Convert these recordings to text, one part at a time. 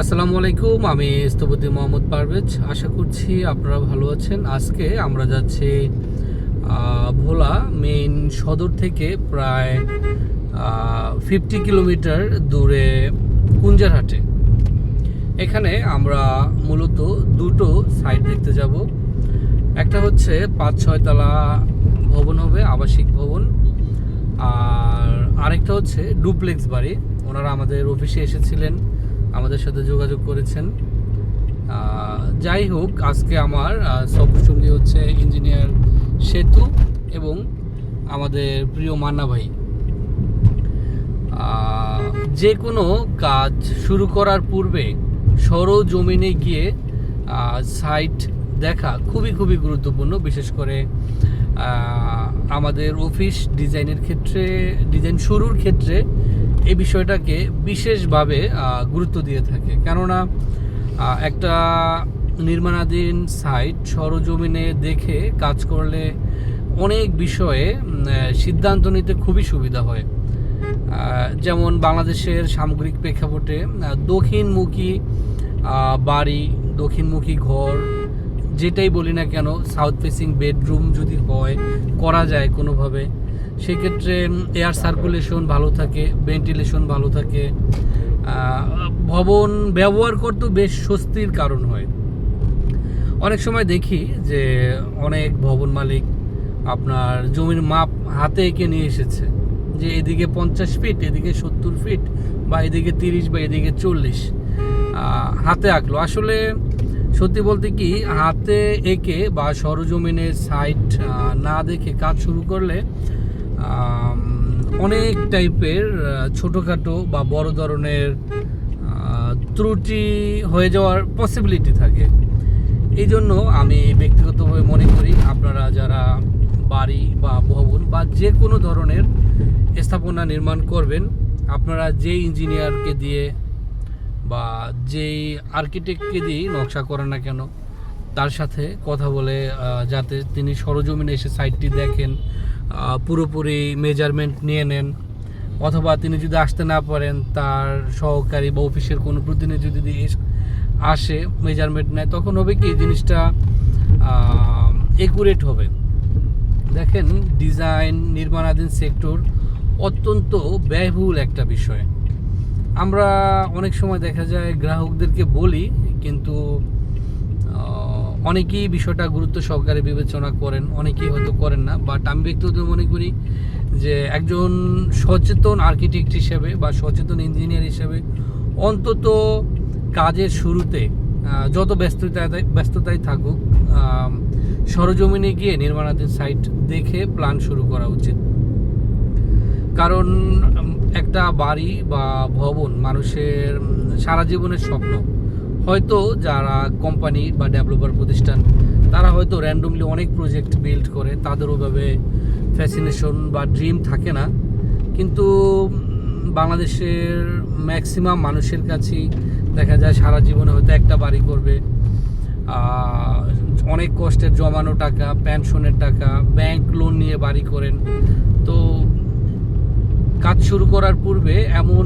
আসসালামু আলাইকুম, আমি স্থপতি মোহাম্মদ পারভেজ। আশা করছি আপনারা ভালো আছেন। আজকে আমরা যাচ্ছি ভোলা মেইন সদর থেকে প্রায় ফিফটি কিলোমিটার দূরে কুঞ্জারহাটে। এখানে আমরা মূলত দুটো সাইট দেখতে যাব। একটা হচ্ছে পাঁচ ছয়তলা ভবন হবে, আবাসিক ভবন। আর আরেকটা হচ্ছে ডুপ্লেক্স বাড়ি। ওনারা আমাদের অফিসে এসেছিলেন। আমাদের সাথে যোগাযোগ করেছেন। যাই হোক, আজকে আমার সঙ্গী হচ্ছে ইঞ্জিনিয়ার সেতু এবং আমাদের প্রিয় মান্না ভাই। যে কোনো কাজ শুরু করার পূর্বে সরজমিনে গিয়ে সাইট দেখা খুবই খুবই গুরুত্বপূর্ণ। বিশেষ করে আমাদের অফিস ডিজাইনের ক্ষেত্রে ডিজাইন শুরুর ক্ষেত্রে এই বিষয়টাকে বিশেষভাবে গুরুত্ব দিয়ে থাকে। কেননা একটা নির্মাণাধীন সাইট সরজমিনে দেখে কাজ করলে অনেক বিষয়ে সিদ্ধান্ত নিতে খুবই সুবিধা হয়। যেমন বাংলাদেশের সামগ্রিক প্রেক্ষাপটে দক্ষিণমুখী বাড়ি, দক্ষিণমুখী ঘর, যেটাই বলি না কেন সাউথ ফেসিং বেডরুম যদি হয়, করা যায় কোনোভাবে। সেক্ষেত্রে এয়ার সার্কুলেশন ভালো থাকে ভেন্টিলেশন ভালো থাকে। ভবন ব্যবহার করতেও বেশ স্বস্তির কারণ হয়। অনেক সময় দেখি যে অনেক ভবন মালিক আপনার জমির মাপ হাতে এঁকে নিয়ে এসেছে। যে এদিকে পঞ্চাশ ফিট এদিকে সত্তর ফিট বা এদিকে তিরিশ বা এদিকে চল্লিশ হাতে আঁকলো। আসলে সত্যি বলতে কি, হাতে এঁকে বা সরজমিনে সাইট না দেখে কাজ শুরু করলে অনেক টাইপের ছোটোখাটো বা বড় ধরনের ত্রুটি হয়ে যাওয়ার পসিবিলিটি থাকে। এই জন্য আমি ব্যক্তিগতভাবে মনে করি আপনারা যারা বাড়ি বা ভবন বা যে কোনো ধরনের স্থাপনা নির্মাণ করবেন, আপনারা যে ইঞ্জিনিয়ারকে দিয়ে বা যেই আর্কিটেক্টকে দিয়ে নকশা করেন না কেন তার সাথে কথা বলে যাতে তিনি সরজমিনে এসে সাইটটি দেখেন পুরোপুরি মেজারমেন্ট নিয়ে নেন। অথবা তিনি যদি আসতে না পারেন, তার সহকারী বা অফিসের কোনো প্রতিনিধি যদি আসে মেজারমেন্ট নেয়, তখন হবে কি, জিনিসটা একুরেট হবে। দেখেন ডিজাইন নির্মাণাধীন সেক্টর অত্যন্ত ব্যয়বহুল একটা বিষয়। আমরা অনেক সময় দেখা যায়, গ্রাহকদেরকে বলি, কিন্তু অনেকেই বিষয়টা গুরুত্ব সহকারে বিবেচনা করেন, অনেকেই হয়তো করেন না বাট আমি ব্যক্তিগত মনে করি যে একজন সচেতন আর্কিটেক্ট হিসেবে বা সচেতন ইঞ্জিনিয়ার হিসেবে অন্তত কাজের শুরুতে যত ব্যস্ততা ব্যস্ততাই থাকুক সরজমিনে গিয়ে নির্মাণাধীন সাইট দেখে প্ল্যান শুরু করা উচিত। কারণ একটা বাড়ি বা ভবন মানুষের সারা জীবনের স্বপ্ন। হয়তো যারা কোম্পানি বা ডেভেলপার প্রতিষ্ঠান, তারা হয়তো র্যান্ডমলি অনেক প্রজেক্ট বিল্ড করে, তাদের ওইভাবে ফ্যাসিনেশন বা ড্রিম থাকে না। কিন্তু বাংলাদেশের ম্যাক্সিমাম মানুষের কাছেই দেখা যায় সারা জীবনে হয়তো একটা বাড়ি করবে। অনেক কষ্টের জমানো টাকা পেনশনের টাকা ব্যাংক লোন নিয়ে বাড়ি করেন। তো, কাজ শুরু করার পূর্বে এমন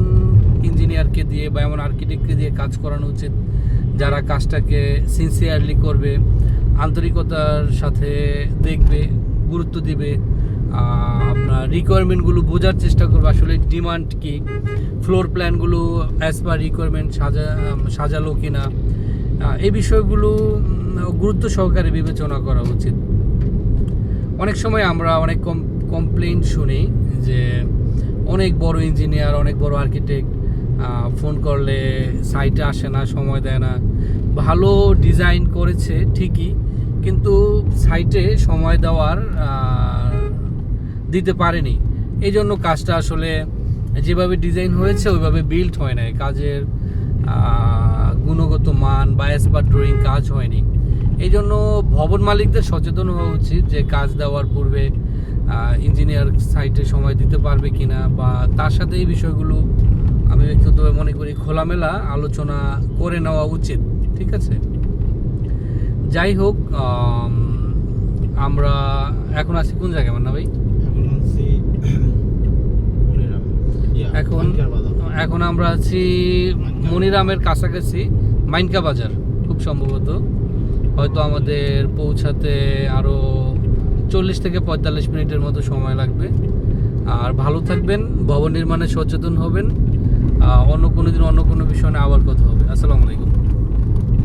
ইঞ্জিনিয়ারকে দিয়ে বা এমন আর্কিটেক্টকে দিয়ে কাজ করানো উচিত যারা কাজটাকে সিনসিয়ারলি করবে, আন্তরিকতার সাথে দেখবে, গুরুত্ব দিবে আপনার রিকোয়ারমেন্টগুলো বোঝার চেষ্টা করবে। আসলে ডিমান্ড কি? ফ্লোর প্ল্যানগুলো অ্যাজ পার রিকোয়ারমেন্ট সাজা সাজালো কি না এই বিষয়গুলো গুরুত্ব সহকারে বিবেচনা করা উচিত। অনেক সময় আমরা অনেক কম কমপ্লেন শুনি যে অনেক বড় ইঞ্জিনিয়ার অনেক বড় আর্কিটেক্ট ফোন করলে সাইটে আসে না, সময় দেয় না। ভালো ডিজাইন করেছে ঠিকই, কিন্তু সাইটে সময় দেওয়ার দিতে পারেনি। এই জন্য কাজটা আসলে যেভাবে ডিজাইন হয়েছে, ওইভাবে বিল্ড হয় নাই। কাজের গুণগত মান বা এসপার ড্রয়িং কাজ হয়নি। এই জন্য ভবন মালিকদের সচেতন হওয়া উচিত যে কাজ দেওয়ার পূর্বে ইঞ্জিনিয়ার সাইটে সময় দিতে পারবে কিনা, বা তার সাথে এই বিষয়গুলো আমি ব্যক্তিগতভাবে মনে করি খোলামেলা আলোচনা করে নেওয়া উচিত ঠিক আছে? যাই হোক আমরা এখন আছি কোন জায়গায় মান্না ভাই? এখন এখন আমরা আছি মনিরামের কাছাকাছি মাইনকা বাজার খুব সম্ভবত। হয়তো আমাদের পৌঁছাতে আরও চল্লিশ থেকে পঁয়তাল্লিশ মিনিটের মতো সময় লাগবে। আর ভালো থাকবেন ভবন নির্মাণে সচেতন হবেন। অন্য কোনো দিন অন্য কোনো বিষয় নিয়ে আবার কথা হবে। আসসালামু আলাইকুম।